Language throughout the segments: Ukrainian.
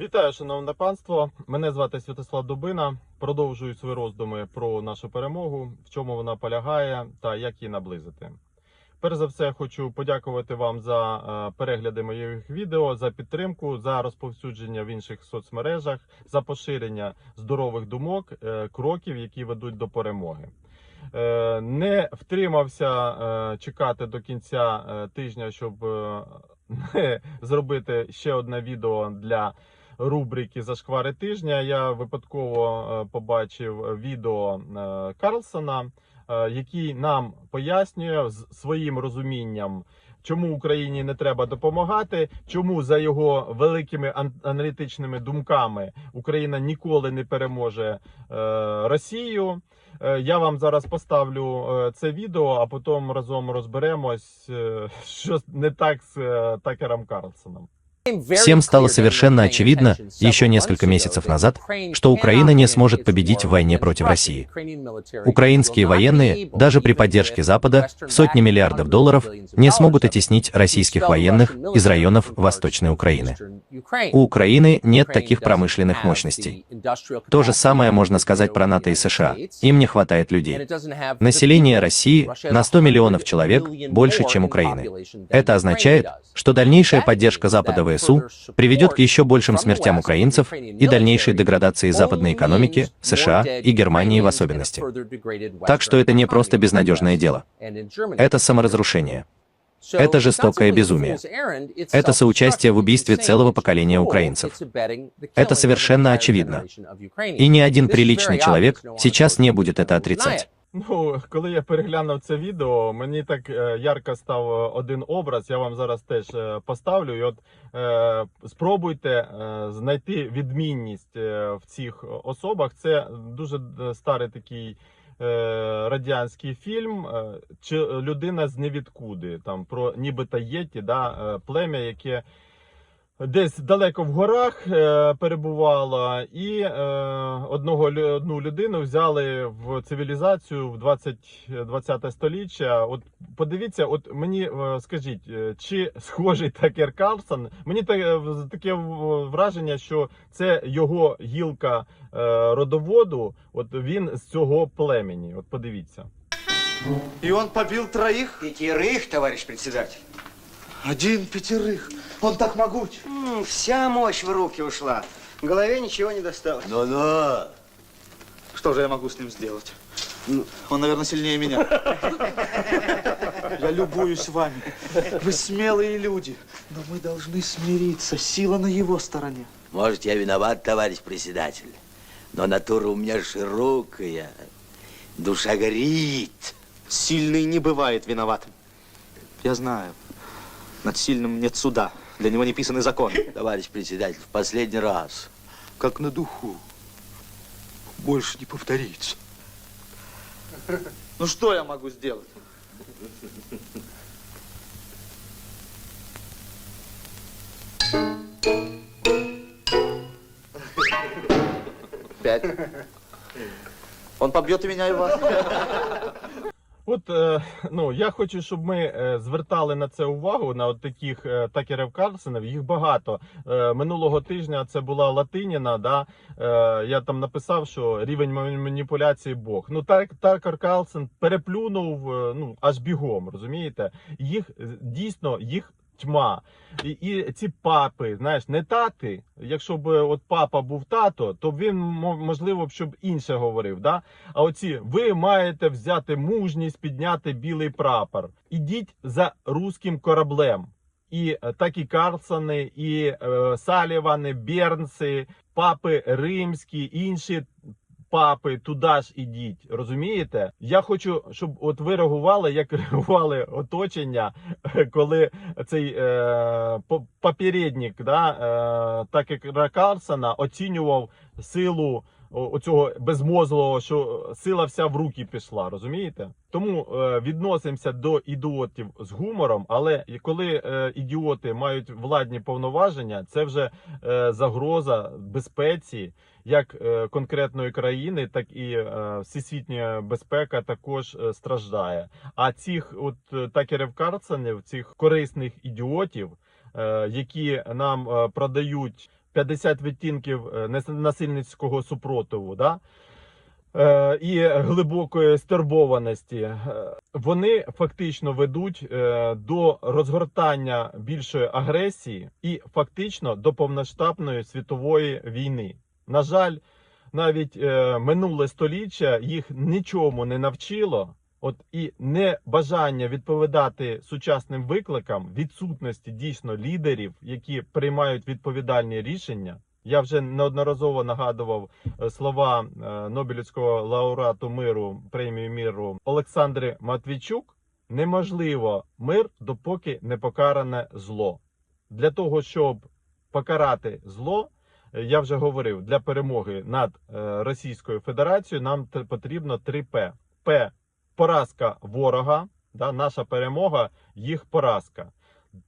Вітаю, шановне панство. Мене звати Святослав Дубина. Продовжую свої роздуми про нашу перемогу, в чому вона полягає та як її наблизити. Перш за все, хочу подякувати вам за е, перегляди моїх відео, за підтримку, за розповсюдження в інших соцмережах, за поширення здорових думок, е, кроків, які ведуть до перемоги. Е, Не втримався чекати до кінця тижня, щоб зробити ще одне відео для рубрики Зашквари тижня. Я випадково е, побачив відео е, Карлсона, е, який нам пояснює з своїм розумінням. Чому Україні не треба допомагати? Чому за його великими аналітичними думками Україна ніколи не переможе Росію? Я вам зараз поставлю це відео, а потім разом розберемось, що не так з Такером Карлсоном. Всем стало совершенно очевидно еще несколько месяцев назад, что Украина не сможет победить в войне против России. Украинские военные, даже при поддержке Запада, в сотни миллиардов долларов, не смогут оттеснить российских военных из районов Восточной Украины. У Украины нет таких промышленных мощностей. То же самое можно сказать про НАТО и США. Им не хватает людей. Население России на 100 миллионов человек больше, чем Украины. Это означает, что дальнейшая поддержка Запада ВСУ приведет к еще большим смертям украинцев и дальнейшей деградации западной экономики, США и Германии в особенности. Так что это не просто безнадежное дело. Это саморазрушение. Это жестокое безумие. Это соучастие в убийстве целого поколения украинцев. Это совершенно очевидно. И ни один приличный человек сейчас не будет это отрицать. Ну, коли я переглянув це відео, мені так е, ярко став е, один образ. Я вам зараз теж е, поставлю. І от е, спробуйте е, знайти відмінність в цих особах. Це дуже старий такий. Радянський фільм чи людина з невідкуди там про нібито єті, да, плем'я, яке десь далеко в горах е, перебувала, і е, одного одну людину взяли в цивілізацію в 20, 20 століття. От подивіться, от мені е, скажіть, е, чи схожий Такер Карлсон? Мені та- таке враження, що це його гілка е, родоводу. От він з цього племені. От подивіться. И он побил троих? Пятерых, товарищ председатель. Один пятерых. Он так могуч. М, Вся мощь в руки ушла. В голове ничего не досталось. Ну-ну. Что же я могу с ним сделать? Ну, Он, наверное, сильнее меня. Я любуюсь вами. Вы смелые люди. Но мы должны смириться. Сила на его стороне. Может, я виноват, товарищ председатель, но натура у меня широкая, душа горит. Сильный не бывает виноватым. Я знаю. Над сильным нет суда. Для него не писанный закон. Товарищ председатель, в последний раз. Как на духу. Больше не повторится. Ну что я могу сделать? Пять. Он побьет и меня, и вас. От е, ну я хочу, щоб ми е, звертали на це увагу на от таких е, такерів Карлсенів. Їх багато. Минулого тижня це була Латиніна. Да? Я там написав, що рівень ман- маніпуляції Бог. Ну так Такер Карлсен переплюнув ну аж бігом. Розумієте? Їх дійсно їх. Тьма і, і ці папи, знаєш, не тати. Якщо б от папа був тато, то він можливо б щоб інше говорив. Да? А оці ви маєте взяти мужність підняти білий прапор. Ідіть за руським кораблем. І е, такі Карлсони, і е, Салівани, Бернси, папи римські, інші папи, туди ж ідіть. Розумієте? Я хочу, щоб от ви реагували, як реагували оточення, коли цей е, по- попередник, да, е, так як Карлсона оцінював силу оцього безмозглого, що сила вся в руки пішла, розумієте? Тому е, відносимося до ідіотів з гумором, але коли е, ідіоти мають владні повноваження, це вже е, загроза безпеці як е, конкретної країни, так і е, всесвітня безпека також е, страждає. А цих от е, такерів Карлсонів, цих корисних ідіотів, е, які нам е, продають 50 відтінків е, насильницького супротиву, да? е, і глибокої стурбованості, е, вони фактично ведуть до розгортання більшої агресії і фактично до повноштабної світової війни. На жаль, навіть минуле століття їх нічому не навчило. От і небажання відповідати сучасним викликам, відсутності дійсно лідерів, які приймають відповідальні рішення. Я вже неодноразово нагадував е, слова е, Нобелівського лауреату миру премії миру Олександри Матвійчук. Неможливо мир, допоки не покаране зло. Для того щоб покарати зло, е, я вже говорив, для перемоги над Російською Федерацією нам потрібно 3 П. П поразка ворога, да, наша перемога, їх поразка.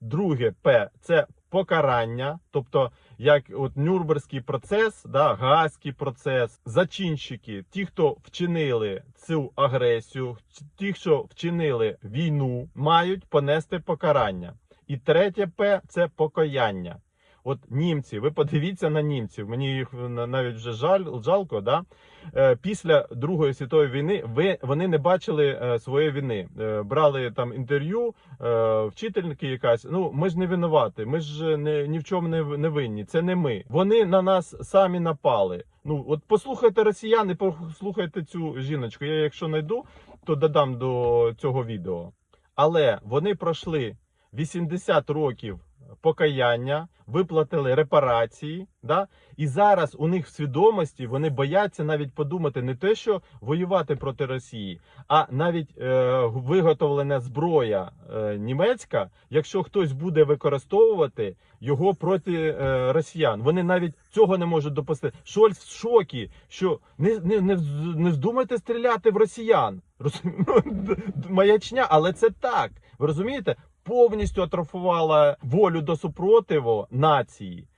Друге П це покарання, тобто як от Нюрнберзький процес, да, Гаазький процес, зачинщики, ті, хто вчинили цю агресію, ті, що вчинили війну, мають понести покарання. І третє П це покаяння. От німці, ви подивіться на німців. Мені їх навіть вже жаль, жалко. Да? Е, Після Другої світової війни ви вони не бачили е, своєї війни. Е, Брали там інтерв'ю, вчительки якась. Ну ми ж не винуваті, ми ж не ні в чому не, не винні. Це не ми. Вони на нас самі напали. Ну от послухайте росіян і послухайте цю жіночку. Я якщо знайду, то додам до цього відео. Але вони пройшли 80 років покаяння, виплатили репарації, да? і зараз у них в свідомості вони бояться навіть подумати не те, що воювати проти Росії, а навіть е, виготовлена зброя е, німецька, якщо хтось буде використовувати його проти е, росіян. Вони навіть цього не можуть допустити. Шольц в шокі, що не, не, не, не вздумайте стріляти в росіян. Розумі- ну, Маячня, але це так. Ви розумієте? Повністю атрофувала волю до супротиву нації.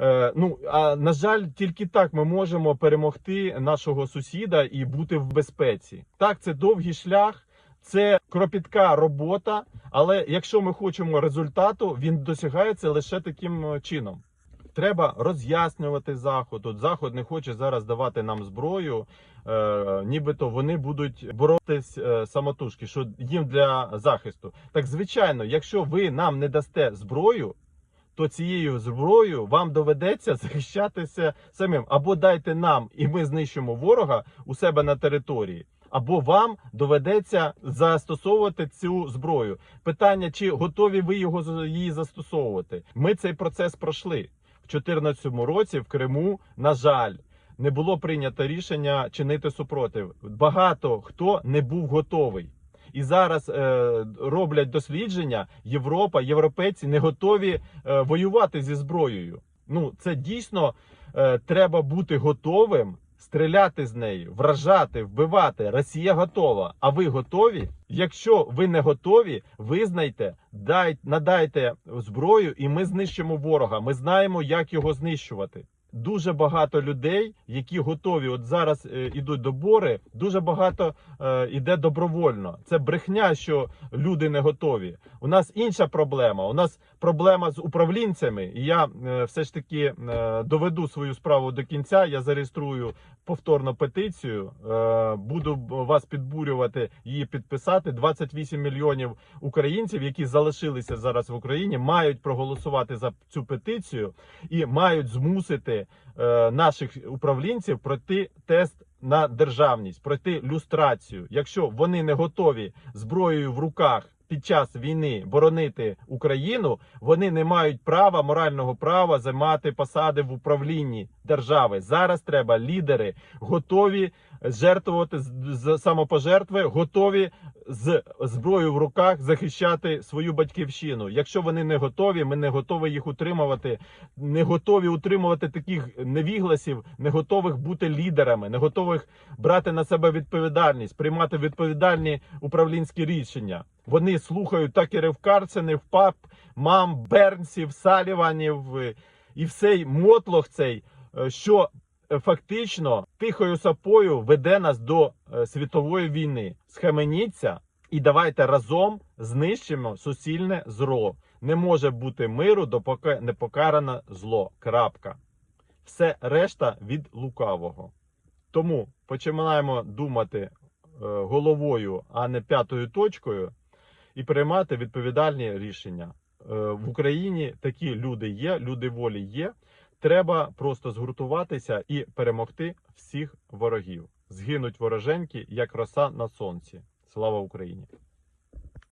Е, ну а на жаль, тільки так ми можемо перемогти нашого сусіда і бути в безпеці. Так, це довгий шлях, це кропітка робота. Але якщо ми хочемо результату, він досягається лише таким е, чином. Треба роз'яснювати заход. От заход не хоче зараз давати нам зброю, е, нібито вони будуть боротись е, самотужки, що їм для захисту. Так звичайно, якщо ви нам не дасте зброю, то цією зброєю вам доведеться захищатися самим. Або дайте нам, і ми знищимо ворога у себе на території. Або вам доведеться застосовувати цю зброю. Питання, чи готові ви його її застосовувати? Ми цей процес пройшли в 2014 році в Криму. На жаль, не було прийнято рішення чинити супротив. Багато хто не був готовий. І зараз е, роблять дослідження. Європа, європейці не готові е, воювати зі зброєю. Ну це дійсно е, треба бути готовим стріляти з нею, вражати, вбивати. Росія готова. А ви готові? Якщо ви не готові, визнайте, дай, надайте зброю, і ми знищимо ворога. Ми знаємо, як його знищувати. Дуже багато людей, які готові, от зараз е, ідуть добори. Дуже багато е, іде добровольно. Це брехня, що люди не готові. У нас інша проблема. У нас проблема з управлінцями. І я е, все ж таки е, доведу свою справу до кінця. Я зареєструю повторно петицію. Е, буду вас підбурювати її підписати. 28 мільйонів українців, які залишилися зараз в Україні, мають проголосувати за цю петицію і мають змусити е, наших управлінців пройти тест на державність, пройти люстрацію. Якщо вони не готові зброєю в руках під час війни боронити Україну, вони не мають права, морального права займати посади в управлінні держави. Зараз треба лідери, готові жертвувати з самопожертви, готові з зброєю в руках захищати свою батьківщину. Якщо вони не готові, ми не готові їх утримувати, не готові утримувати таких невігласів, не готових бути лідерами, не готових брати на себе відповідальність, приймати відповідальні управлінські рішення. Вони слухають такерів Карсенів, пап, мам, Бернсів, Саліванів і всей мотлох цей, що е, фактично тихою сапою веде нас до е, світової війни. Схаменіться і давайте разом знищимо суцільне зло. Не може бути миру, допоки не покарано зло. Крапка. Все решта від лукавого. Тому починаємо думати е, головою, а не п'ятою точкою, і приймати відповідальні рішення. Е, в Україні такі люди є, люди волі є. Треба просто згуртуватися і перемогти всіх ворогів. Згинуть вороженьки, як роса на сонці. Слава Україні!